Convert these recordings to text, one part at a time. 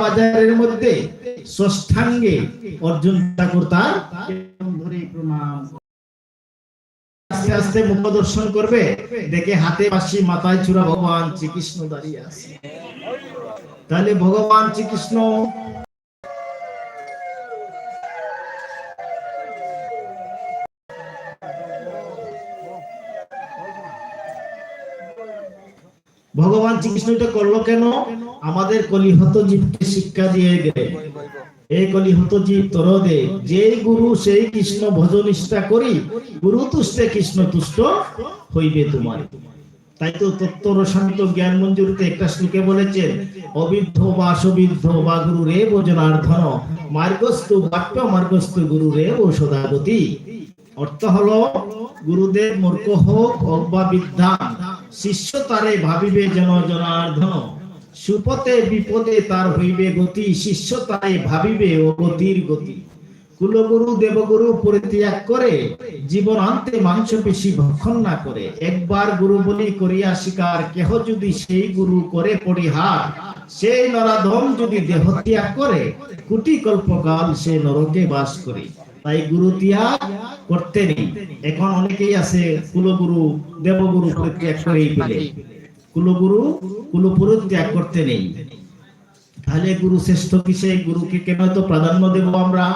বাজারের মধ্যে ষষ্ঠাঙ্গে অর্জুন ঠাকুর তার আস্তে আস্তে মুখ দর্শন করবে দেখে হাতে পাশি মাথায় চূড়া ভগবান শ্রীকৃষ্ণ দাঁড়িয়ে আছে। তাহলে ভগবান শ্রীকৃষ্ণ করল কেন? আমাদের কলিহত জীবকে শিক্ষা দিয়ে গেলে এই কলিহত জীব তরদে যে গুরু, সেই কৃষ্ণ ভজনিষ্ঠা করি, গুরু তুষ্টে কৃষ্ণ তুষ্ট হইবে তোমার। তাই তো তত্ত্ব রসান্ত জ্ঞান মঞ্জুরিতে একটা শ্লোকে বলেছেন, অবিদ্ধ বা সবিদ্ধ বা গুরু রে বোজনার্ধন মার্গস্তু বাক্য মার্গস্তু গুরু রে সদাগতি অর্থ হলো, গুরুদেব মূর্খ হোক বা বিদ্যান শিষ্য তারে ভাবিবে জন জনার্ধন সুপথে বিপদে তার হইবে গতি, শিষ্য তারে ভাবিবে ও গতির গতি। কুলগুরু দেবগুরু পরিত্যাগ করে, জীবন আনতে মাংস পেশি ভক্ষণ না করে। একবার গুরু বলি করিয়া শিকার, কেহ যদি সেই গুরু করে পরিহার সেই নরাধম যদি দেহ ত্যাগ করে কোটি কল্পকাল সে নরকে বাস করে। তাই গুরু ত্যাগ করতে নেই এখন অনেকেই আছে কুলগুরু, দেবগুরু পরিত্যাগ করেই পেলে কুলগুরু কুলপুরু ত্যাগ করতে নেই তাহলে গুরু শ্রেষ্ঠ কি সেই গুরুকে কেন তো প্রাধান্য দেব আমরা?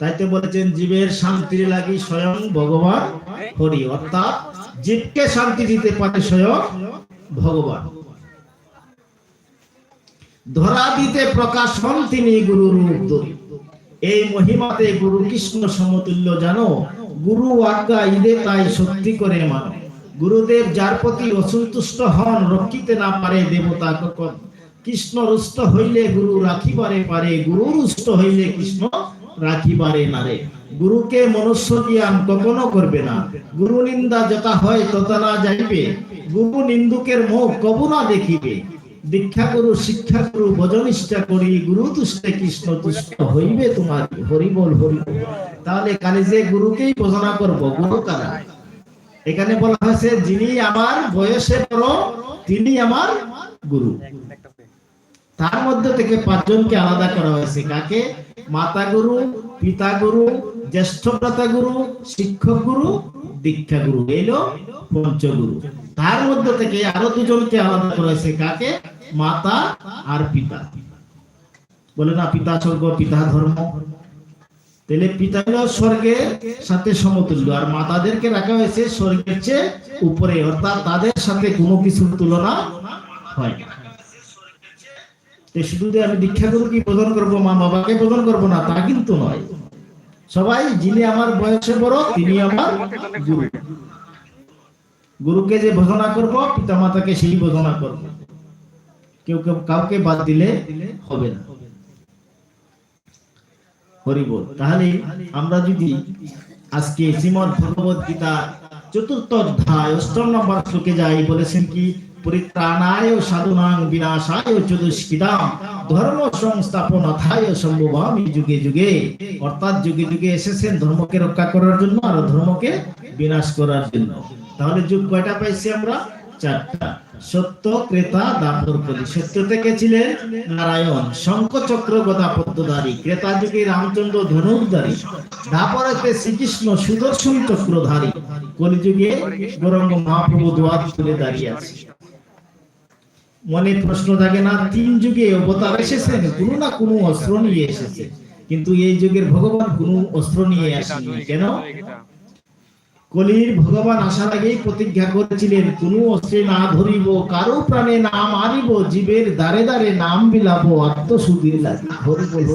তাইতে বলেছেন, জীবের শান্তির লাগি স্বয়ং ভগবান হরি। অর্থাৎ জীবকে শান্তি দিতে পারে স্বয়ং ভগবান। ধরা দিতে প্রকাশ হন তিনি গুরু রূপ এই মহিমাতে গুরু কৃষ্ণ সমতুল্য জানো। গুরু আজ্ঞা ঈদে তাই সত্যি করে মানো। গুরুদেব যার প্রতি অসন্তুষ্ট হন, রক্ষিতে না পারে দেবতা কখন। কৃষ্ণ রুষ্ট হইলে গুরু রাখিবারে পারে, গুরু রুষ্ট হইলে কৃষ্ণ রাখিবারে নারে গুরুকে মনুষ্য জ্ঞান কখনো করবে না। গুরু নিন্দা যথা হয় তথা না যাইবে। গুরু নিন্দুকের মুখ কবু না দেখিবে। দীক্ষা গুরু শিক্ষা গুরু ভজনিষ্ঠা করি, গুরু তুষ্টে কৃষ্ণ তুষ্ট হইবে তোমার হরি বল হরি তাহলে কালে যে গুরুকেই ভজনা করব, গুরু কারা? এখানে বলা হয়েছে, যিনি আমার বয়সে বড়, তিনি আমার গুরু। তার মধ্যে থেকে পাঁচজনকে আলাদা করা হয়েছে। কাকে? মাতা গুরু পিতা গুরু জ্যেষ্ঠ ভ্রাতা গুরু শিক্ষক গুরু দীক্ষা গুরু এলো পঞ্চগুরু। তার মধ্যে থেকে আরও দুজনকে আলাদা করা হয়েছে। কাকে? মাতা আর পিতা। বলে, না, পিতা স্বর্গ, পিতা ধর্ম। তাহলে পিতা হলো স্বর্গের সাথে সমতুল্য, আর মাতাদেরকে রাখা হয়েছে স্বর্গের চেয়ে উপরে। অর্থাৎ তাদের সাথে কোনো কিছুর তুলনা হয় না। শুধু আমি দীক্ষা গুরু কি প্রদান করব, মা বাবাকে প্রদান করব না, তা কিন্তু নয়। সবাই, যিনি আমার বয়সে বড়, তিনি আমার গুরু। গুরুকে যে ভজনা করব পিতা মাতাকে সেই ভজনা করব। কেউ কেউ কাউকে বাদ দিলে হবে না। তাহলে আমরা যদি আজকে শ্রীমদ ভগবত গীতা চতুর্থ অধ্যায় অষ্টম নম্বর শ্লোকে যাই, বলেছেন কি, পরিত্রাণায় সাধুনাং বিনাশায় ধর্ম সংস্থাপনাথায় সম্ভবামি যুগে যুগে। অর্থাৎ যুগে যুগে এসেছেন ধর্মকে রক্ষা করার জন্য আর ধর্মকে বিনাশ করার জন্য। তাহলে যুগ কয়টা পাইছি আমরা? চারটা। সত্য ক্রেতা দাপর কলি। সত্য থেকে ছিলেন? নারায়ণ। শঙ্খ চক্র গদা পদ্মধারী। ক্রেতা যুগে রামচন্দ্র ধনুর্ধারী। দাপরেতে শ্রীকৃষ্ণ সুদর্শন চক্রধারী। কলিযুগে গৌরঙ্গ মহাপ্রভু দোয়াত তুলে দাঁড়িয়ে আছে। মনে প্রশ্ন থাকে না, তিন যুগে অবতার এসেছেন, কোনো না কোনো অস্ত্র নিয়ে এসেছে। কিন্তু এই যুগের ভগবান কোনো অস্ত্র নিয়ে আসেনি কেন? কলির ভগবান আসার আগেই প্রতিজ্ঞা করেছিলেন, কোন অস্ত্রে না ধরিব, কারও প্রাণে না মারিব, জীবের দ্বারে দ্বারে নাম বিলাবো বল।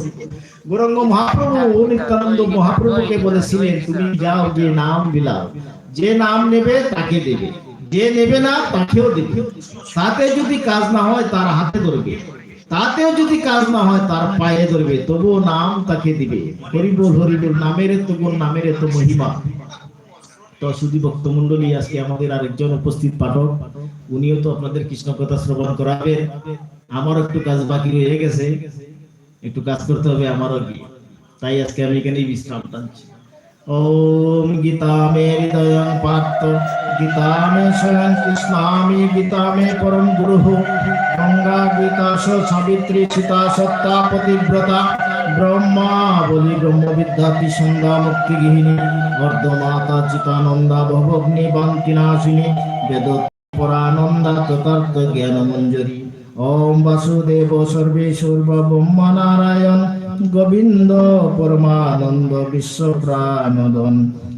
গৌরঙ্গ মহাপ্রভু, নিত্যানন্দ মহাপ্রভুকে বলেছিলেন, তুমি যাও, যে নাম বিলাও, যে নাম নেবে তাকে দেবে, যে নেবে না তাকেও দেবে। তাতে যদি কাজ না হয়, তার হাতে ধরবে। তাতেও যদি কাজ না হয়, তার পায়ে ধরবে, তবুও নাম তাকে দিবে। হরিবল হরিবল নামের তবু নামের তো মহিমা। তো শুধু ভক্তমন্ডলী আজকে আমাদের আরেকজন উপস্থিত পাঠক। উনিও তো আপনাদের কৃষ্ণ কথা শ্রবণ করাবেন। আমার একটু কাজ বাকি রয়ে গেছে। একটু কাজ করতে হবে আমারও কি তাই আজকে আমি এখানে বিশ্রাম টানছি। ওম গীতা মে হৃদয়ং পার্থ। गीता में स्वयं कृष्णामी गीता में परम गुरु गंगा गीता सो सावित्री सीता सत्ता पतिव्रता ब्रह्मा बोली ब्रह्म विद्या संधा मुक्ति गृहिणी अर्धमाता चितानंदा भवग्नि बांतिनाशिनी वेद परानंदा तथार्थ ज्ञान मंजरी ओम वासुदेव सर्वेश्वर ब्रह्म नारायण गोविंद परमानंद विश्व प्राणदन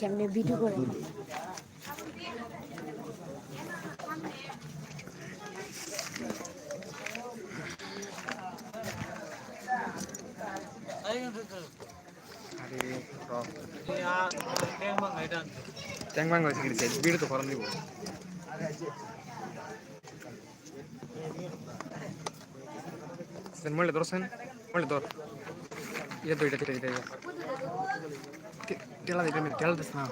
কেমনে ভিডিও করে ট্যাংবাং হয়েছে কিন্তু ভিডিও তো করান দিব মলে ধরছেন মলে ধর। এটা এটা এটা এটা তেলা দিতে আমি তেল দিস না